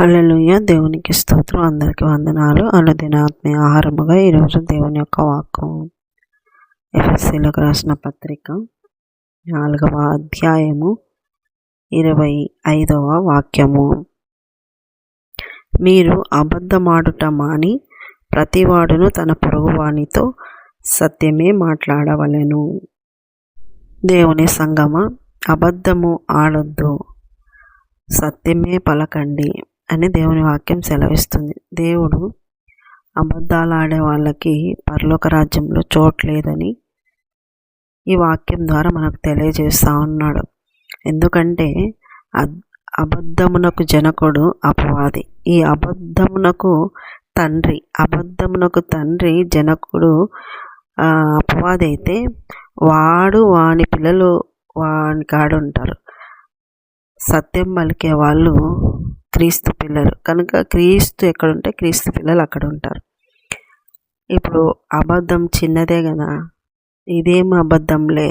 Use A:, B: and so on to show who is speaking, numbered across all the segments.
A: హల్లెలూయ. దేవునికి స్తోత్రం. అందరికీ వందనాలు. అనుదినాత్మీయ ఆహారముగా ఈరోజు దేవుని యొక్క వాక్కు ఎఫ్ఎస్సీలకు రాసిన పత్రిక నాలుగవ అధ్యాయము ఇరవై ఐదవ వాక్యము. మీరు అబద్ధమాడుట మాని ప్రతివాడును తన పొరుగువానితో సత్యమే మాట్లాడవలెను. దేవుని సంగమ అబద్ధము ఆడొద్దు. సత్యమే పలకండి. అని దేవుని వాక్యం సెలవిస్తుంది. దేవుడు అబద్ధాలు ఆడే వాళ్ళకి పరలోక రాజ్యంలో చోట్లేదని ఈ వాక్యం ద్వారా మనకు తెలియజేస్తూ ఉన్నాడు. ఎందుకంటే అబద్ధమునకు జనకుడు అపవాది. ఈ అబద్ధమునకు తండ్రి అబద్ధమునకు తండ్రి జనకుడు అపవాది అయితే వాడు వాని పిల్లలు వాని కాడుంటారు. సత్యం పలికే వాళ్ళు క్రీస్తు పిల్లలు. కనుక క్రీస్తు ఎక్కడుంటే క్రీస్తు పిల్లలు అక్కడ ఉంటారు ఇప్పుడు అబద్ధం చిన్నదే కదా. ఇదేం అబద్ధంలే?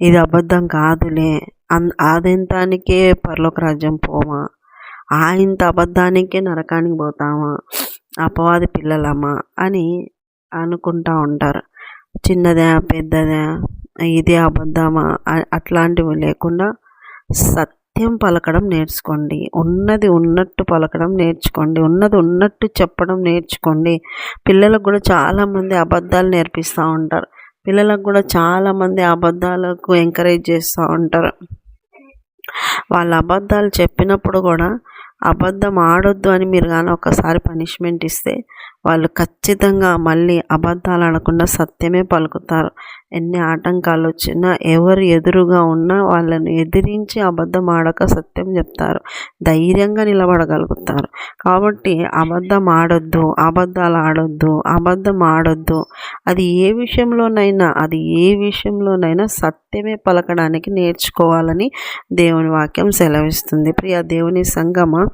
A: ఇది అబద్ధం కాదులే. అన్ ఆదింతానికే పర్లోక రాజ్యం పోమా? ఆ ఇంత అబద్ధానికే నరకానికి పోతామా? అపవాది పిల్లలమ్మా అని అనుకుంటా ఉంటారు. చిన్నదే పెద్దదే ఇదే అబద్ధమా? అట్లాంటివి లేకుండా సత్ సత్యం పలకడం నేర్చుకోండి. ఉన్నది ఉన్నట్టు పలకడం నేర్చుకోండి. ఉన్నది ఉన్నట్టు చెప్పడం నేర్చుకోండి. పిల్లలకు కూడా చాలామంది అబద్ధాలు నేర్పిస్తూ ఉంటారు. పిల్లలకు కూడా చాలామంది అబద్ధాలకు ఎంకరేజ్ చేస్తూ ఉంటారు. వాళ్ళ అబద్ధాలు చెప్పినప్పుడు కూడా అబద్ధం ఆడొద్దు అని మీరు కానీ ఒకసారి పనిష్మెంట్ ఇస్తే వాళ్ళు ఖచ్చితంగా మళ్ళీ అబద్ధాలు ఆడకుండా సత్యమే పలుకుతారు. ఎన్ని ఆటంకాలు వచ్చినా ఎవరు ఎదురుగా ఉన్నా వాళ్ళని ఎదిరించి అబద్ధం ఆడక సత్యం చెప్తారు. ధైర్యంగా నిలబడగలుగుతారు. కాబట్టి అబద్ధం ఆడొద్దు అబద్ధాలు ఆడొద్దు అబద్ధం ఆడొద్దు. అది ఏ విషయంలోనైనా అది ఏ విషయంలోనైనా సత్యమే పలకడానికి నేర్చుకోవాలని దేవుని వాక్యం సెలవిస్తుంది. ప్రియ దేవుని సంగమ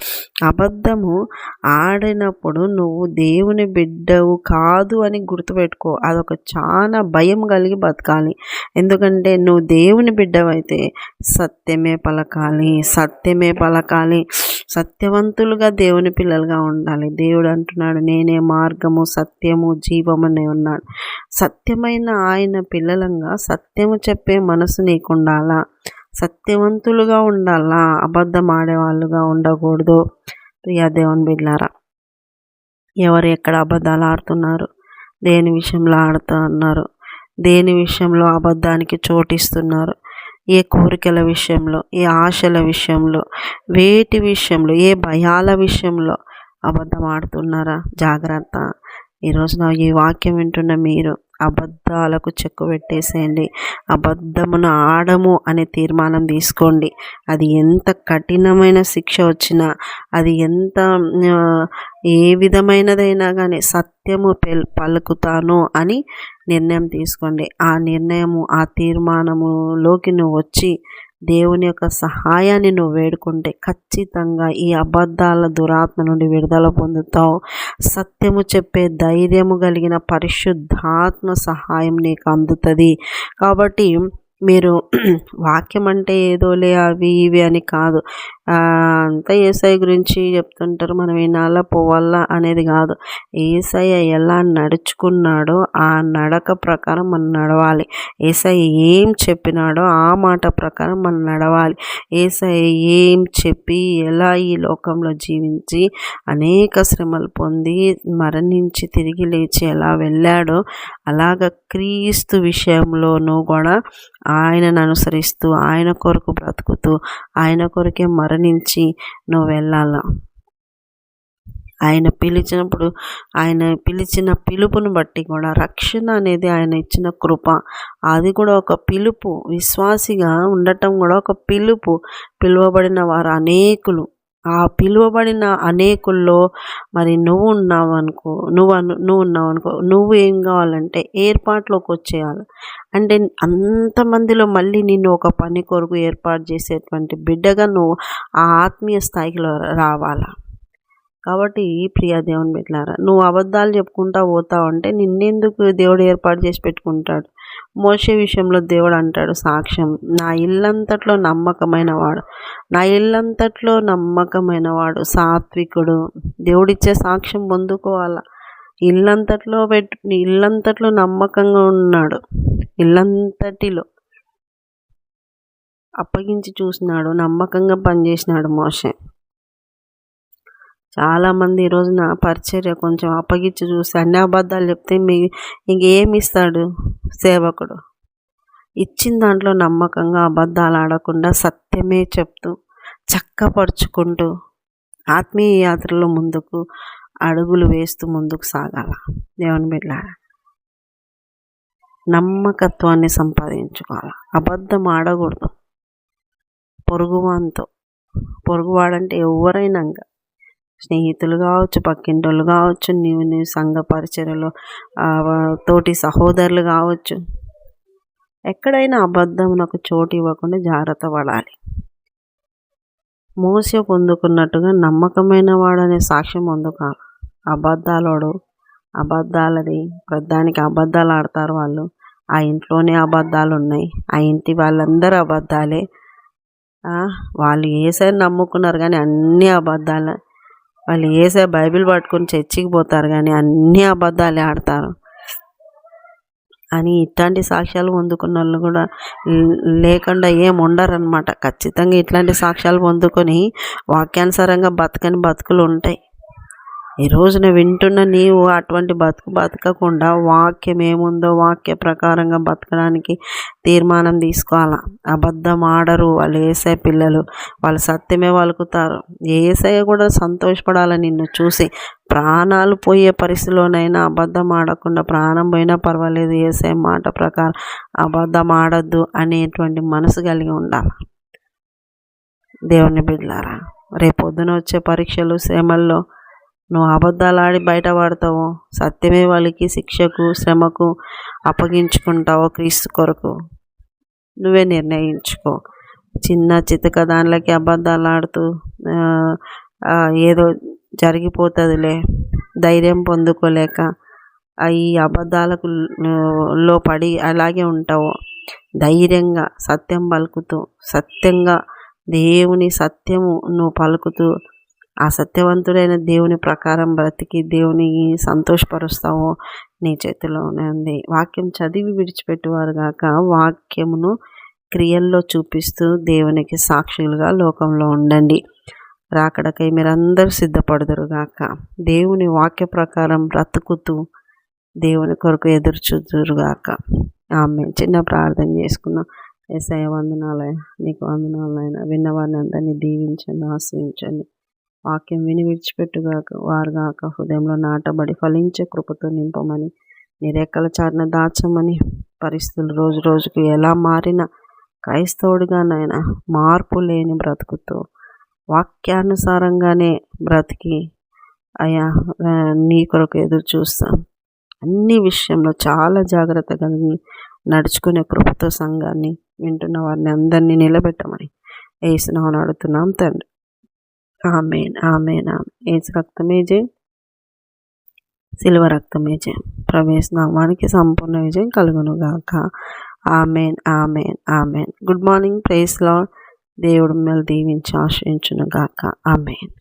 A: అబద్ధము ఆడినప్పుడు నువ్వు దేవుని బిడ్డవు కాదు అని గుర్తుపెట్టుకో. అదొక చాలా భయం కలిగి బతకాలి. ఎందుకంటే నువ్వు దేవుని బిడ్డవైతే సత్యమే పలకాలి. సత్యమే పలకాలి. సత్యవంతులుగా దేవుని పిల్లలుగా ఉండాలి. దేవుడు అంటున్నాడు నేనే మార్గము సత్యము జీవమనే ఉన్నాడు. సత్యమైన ఆయన పిల్లలంగా సత్యము చెప్పే మనసు నీకుండాలా? సత్యవంతులుగా ఉండాలా? అబద్ధం ఆడేవాళ్ళుగా ఉండకూడదు. ప్రియా దేవుని బిడ్లారా ఎవరు ఎక్కడ అబద్ధాలు ఆడుతున్నారు? దేని విషయంలో ఆడుతున్నారు? దేని విషయంలో అబద్ధానికి చోటిస్తున్నారు? ఏ కోరికల విషయంలో? ఏ ఆశల విషయంలో? వేటి విషయంలో? ఏ భయాల విషయంలో అబద్ధం ఆడుతున్నారా? జాగ్రత్త. ఈరోజు నా ఈ వాక్యం వింటున్న మీరు అబద్ధాలకు చెక్కు పెట్టేసేయండి. అబద్ధమును ఆడము అనే తీర్మానం తీసుకోండి. అది ఎంత కఠినమైన శిక్ష వచ్చినా అది ఎంత ఏ విధమైనదైనా కానీ సత్యము పలుకుతాను అని నిర్ణయం తీసుకోండి. ఆ నిర్ణయము ఆ తీర్మానములోకి నువ్వు వచ్చి దేవుని యొక్క సహాయాన్ని నువ్వు వేడుకుంటే ఖచ్చితంగా ఈ అబద్ధాల దురాత్మ నుండి విడుదల పొందుతావు. సత్యము చెప్పే ధైర్యము కలిగిన పరిశుద్ధాత్మ సహాయం నీకు అందుతుంది. కాబట్టి మీరు వాక్యం అంటే ఏదోలే అవి ఇవి అని కాదు. అంతా ఏసఐ గురించి చెప్తుంటారు. మనం వినాలా పోవాలా అనేది కాదు. ఏసఐ ఎలా నడుచుకున్నాడో ఆ నడక ప్రకారం మనం నడవాలి. ఏసఐ ఏం చెప్పినాడో ఆ మాట ప్రకారం మనం నడవాలి. ఏసఐ ఏం చెప్పి ఎలా ఈ లోకంలో జీవించి అనేక శ్రమలు పొంది మరణించి తిరిగి లేచి ఎలా వెళ్ళాడో అలాగ క్రీస్తు విషయంలోనూ కూడా ఆయనను అనుసరిస్తూ ఆయన కొరకు బ్రతుకుతూ ఆయన కొరకే మరణించి నువ్వు వెళ్ళాల. ఆయన పిలిచినప్పుడు ఆయన పిలిచిన పిలుపును బట్టి కూడా రక్షణ అనేది ఆయన ఇచ్చిన కృప. అది కూడా ఒక పిలుపు. విశ్వాసిగా ఉండటం కూడా ఒక పిలుపు. పిలువబడిన వారు అనేకులు. ఆ పిలువబడిన అనేకుల్లో మరి నువ్వు ఉన్నావు అనుకో నువ్వు అను నువ్వు ఉన్నావు అనుకో నువ్వు ఏం కావాలంటే ఏర్పాట్లోకి వచ్చేయాలి. అంటే అంతమందిలో మళ్ళీ నిన్ను ఒక పని కొరకు ఏర్పాటు చేసేటువంటి బిడ్డగా నువ్వు ఆ ఆత్మీయ స్థాయిలో రావాలా? కాబట్టి ప్రియా దేవుని బిడ్డలారా నువ్వు అబద్ధాలు చెప్పుకుంటా పోతావు అంటే నిన్నెందుకు దేవుడు ఏర్పాటు చేసి పెట్టుకుంటాడు? మోసే విషయంలో దేవుడు అంటాడు సాక్ష్యం నా ఇల్లంతట్లో నమ్మకమైన వాడు. నా ఇల్లంతట్లో నమ్మకమైన వాడు సాత్వికుడు. దేవుడిచ్చే సాక్ష్యం పొందుకోవాలా? ఇల్లంతట్లో పెట్టు ఇల్లంతట్లో నమ్మకంగా ఉన్నాడు. ఇల్లంతటిలో అప్పగించి చూసినాడు నమ్మకంగా పనిచేసినాడు మోసే చాలామంది ఈ రోజున పరిచర్య కొంచెం అప్పగించి చూసి అన్ని అబద్ధాలు చెప్తే మీ ఇంకేమి ఇస్తాడు సేవకుడు? ఇచ్చిన దాంట్లో నమ్మకంగా అబద్ధాలు ఆడకుండా సత్యమే చెప్తూ చక్కపరుచుకుంటూ ఆత్మీయ యాత్రలో ముందుకు అడుగులు వేస్తూ ముందుకు సాగాల. దేవుని బిడ్డారా నమ్మకత్వాన్ని సంపాదించుకోవాలి. అబద్ధం ఆడకూడదు. పొరుగువాంతో. పొరుగువాడంటే ఎవరైనా స్నేహితులు కావచ్చు పక్కింటోళ్ళు కావచ్చు నీవు నీ సంఘ పరిచయలో తోటి సహోదరులు కావచ్చు ఎక్కడైనా అబద్ధం నాకు చోటు ఇవ్వకుండా జాగ్రత్త పడాలి. మోస పొందుకున్నట్టుగా నమ్మకమైన వాడనే సాక్ష్యం పొందుకోవాలి అబద్ధాలోడు అబద్ధాలది ప్రధానికి అబద్ధాలు ఆడతారు వాళ్ళు. ఆ ఇంట్లోనే అబద్ధాలు ఉన్నాయి. ఆ ఇంటి వాళ్ళందరూ అబద్ధాలే. వాళ్ళు ఏసైనా నమ్ముకున్నారు కానీ అన్నీ అబద్ధాలు. వాళ్ళు ఏసై బైబిల్ పట్టుకొని చర్చికి పోతారు కానీ అన్నీ అబద్ధాలే ఆడతారు. అని ఇట్లాంటి సాక్ష్యాలు పొందుకున్న వాళ్ళు కూడా లేకుండా ఏం ఖచ్చితంగా ఇట్లాంటి సాక్ష్యాలు పొందుకొని వాక్యానుసారంగా బతకని బతుకులు ఉంటాయి. ఈ రోజున వింటున్న నీవు అటువంటి బతుకు బతకకుండా వాక్యం ఏముందో వాక్య ప్రకారంగా బతకడానికి తీర్మానం తీసుకోవాలా? అబద్ధం ఆడరు వాళ్ళు ఏసై పిల్లలు. వాళ్ళు సత్యమే వలుకుతారు. ఏసై కూడా సంతోషపడాలి నిన్ను చూసి? ప్రాణాలు పోయే పరిస్థితిలోనైనా అబద్ధం ఆడకుండా ప్రాణం పోయినా పర్వాలేదు. ఏసై మాట ప్రకారం అబద్ధం ఆడద్దు అనేటువంటి మనసు కలిగి ఉండాలి? దేవుని బిడ్లారా రేపొద్దున వచ్చే పరీక్షలు శ్రమల్లో నువ్వు అబద్ధాలాడి బయటపడతావు సత్యమే వాళ్ళకి శిక్షకు శ్రమకు అప్పగించుకుంటావో క్రీస్తు కొరకు. నువ్వే నిర్ణయించుకో. చిన్న చితక దానిలోకి అబద్ధాలు ఆడుతూ ఏదో జరిగిపోతుందిలే. ధైర్యం పొందుకోలేక ఈ అబద్ధాలకు లో పడి అలాగే ఉంటావు. ధైర్యంగా సత్యం పలుకుతూ సత్యంగా దేవుని సత్యము నువ్వు పలుకుతూ ఆ సత్యవంతుడైన దేవుని ప్రకారం బ్రతికి దేవుని సంతోషపరుస్తావో నీ చేతిలోనే ఉంది. వాక్యం చదివి విడిచిపెట్టేవారు గాక వాక్యమును క్రియల్లో చూపిస్తూ దేవునికి సాక్షులుగా లోకంలో ఉండండి. రాకడకై మీరందరూ సిద్ధపడదురుగాక దేవుని వాక్య ప్రకారం బ్రతుకుతూ దేవుని కొరకు ఎదురు చూదురుగాక ఆమె చిన్న ప్రార్థన చేసుకుందాం. ఎస్ఐ వందనాలయ నీకు వందనాలైనా విన్నవారిని అందరినీ దీవించండి ఆశ్రయించండి వాక్యం విని విడిచిపెట్టుగాక వారుగాక హృదయంలో నాటబడి ఫలించే కృపతో నింపమని నీ రెక్కల చాటున దాచమని పరిస్థితులు రోజు రోజుకు ఎలా మారిన క్రైస్తవుడిగా నాయన మార్పు లేని బ్రతుకుతో వాక్యానుసారంగానే బ్రతికి అయా నీ కొరకు ఎదురు చూస్తాం. అన్ని విషయంలో చాలా జాగ్రత్త కలిగి నడుచుకునే కృపతో సంఘాన్ని వింటున్న వారిని అందరినీ నిలబెట్టమని వేసినామని అడుగుతున్నాం తండ్రి. ఆమెన్ ఆమెన్ ఆమె ఏసు రక్తమే జయం శిల్వ రక్తమే జయం. ప్రవేశ నామానికి సంపూర్ణ విజయం కలుగునుగాక. Amen amen amen. Good morning praise lord దేవుడు మిమ్మల్ని దీవించి ఆశ్రయించునుగాక. ఆమెన్.